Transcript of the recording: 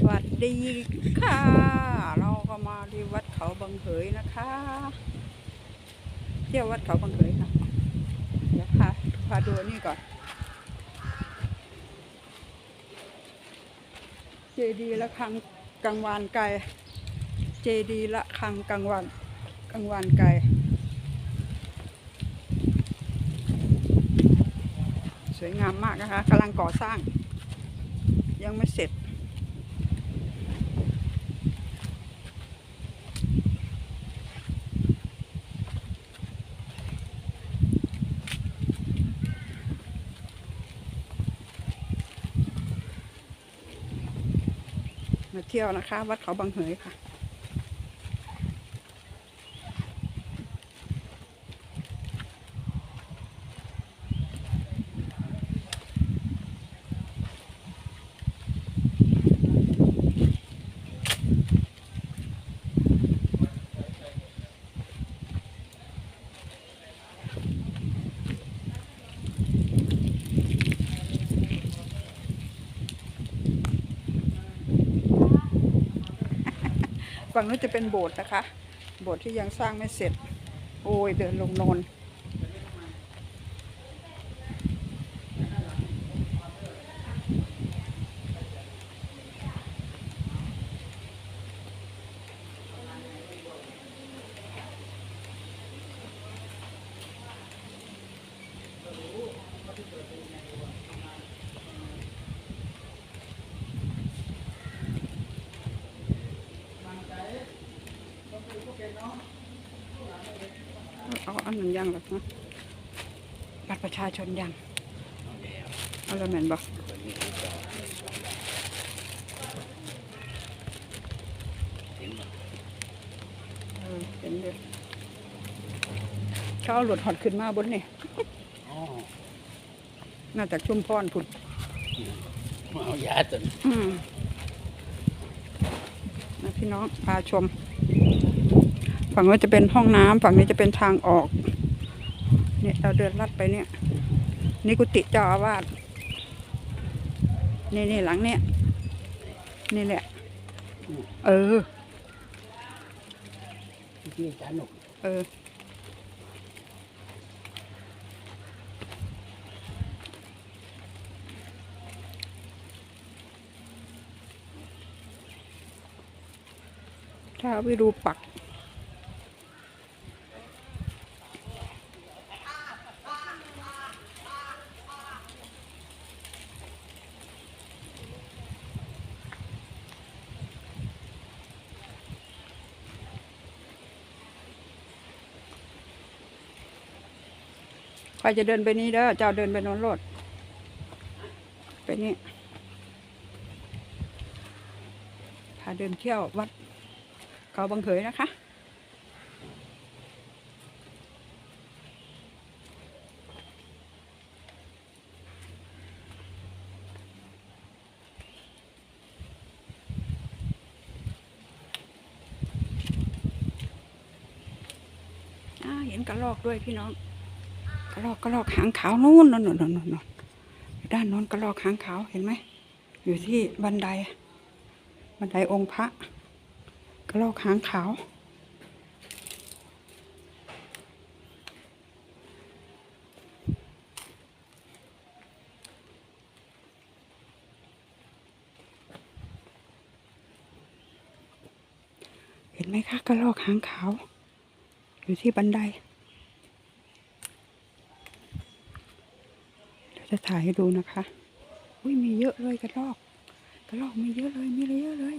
สวัสดีค่ะ เราก็มาที่วัดเขาบังเหยนะคะ เที่ยววัดเขาบังเหยค่ะ เดี๋ยวพาพาดูนี่ก่อน เจดีละครังกังวานไกล เจดีละครังกังวานกังวานไกล สวยงามมากนะคะกำลังก่อสร้าง ยังไม่เสร็จ มาเที่ยวนะคะ วัดเขาบางเหยค่ะ ฝั่งนู้นจะเป็นโบสถ์นะคะ โบสถ์ที่ยังสร้างไม่เสร็จ โอ้ยเดินลงนนน เอาอันนั้นยังหรอกนะบัตรประชาชนยังเอาแล้วแมนบอกเออเห็นเลยเขาเอาหลุดหอดขึ้นมาบนนี่อ๋อน่าจากชุมพรผุดมาเอายาตัวนี้อืมนะพี่น้องพาชม ฝั่งนู้นจะเป็นห้องน้ำฝั่งนี้จะเป็นทางออก เนี่ยเราเดินลัดไปเนี่ย นี่กุฏิเจ้าอาวาสนี่นี่หลังเนี่ย นี่แหละ เออที่อาจารย์หนุกเออถ้าไปดูปักใครจะเดินไปนี้เด้อเจ้าเดินไปโนนโลดไปนี่พาเดินเที่ยววัดเขาบังเขยนะคะ เห็นกระรอกด้วยพี่น้อง กระรอกกระรอกหางขาวนู่นนู่นนู่นนู่นนอนด้านโน้นกระรอกหางขาวเห็นไหมอยู่ที่บันได บันไดองค์พระกระรอกหางขาว เห็นไหมคะกระรอกหางขาว อยู่ที่บันได เดี๋ยว จะถ่ายให้ดูนะคะ อุ้ยมีเยอะเลยกระรอก กระรอกมีเยอะเลย มีเยอะเลย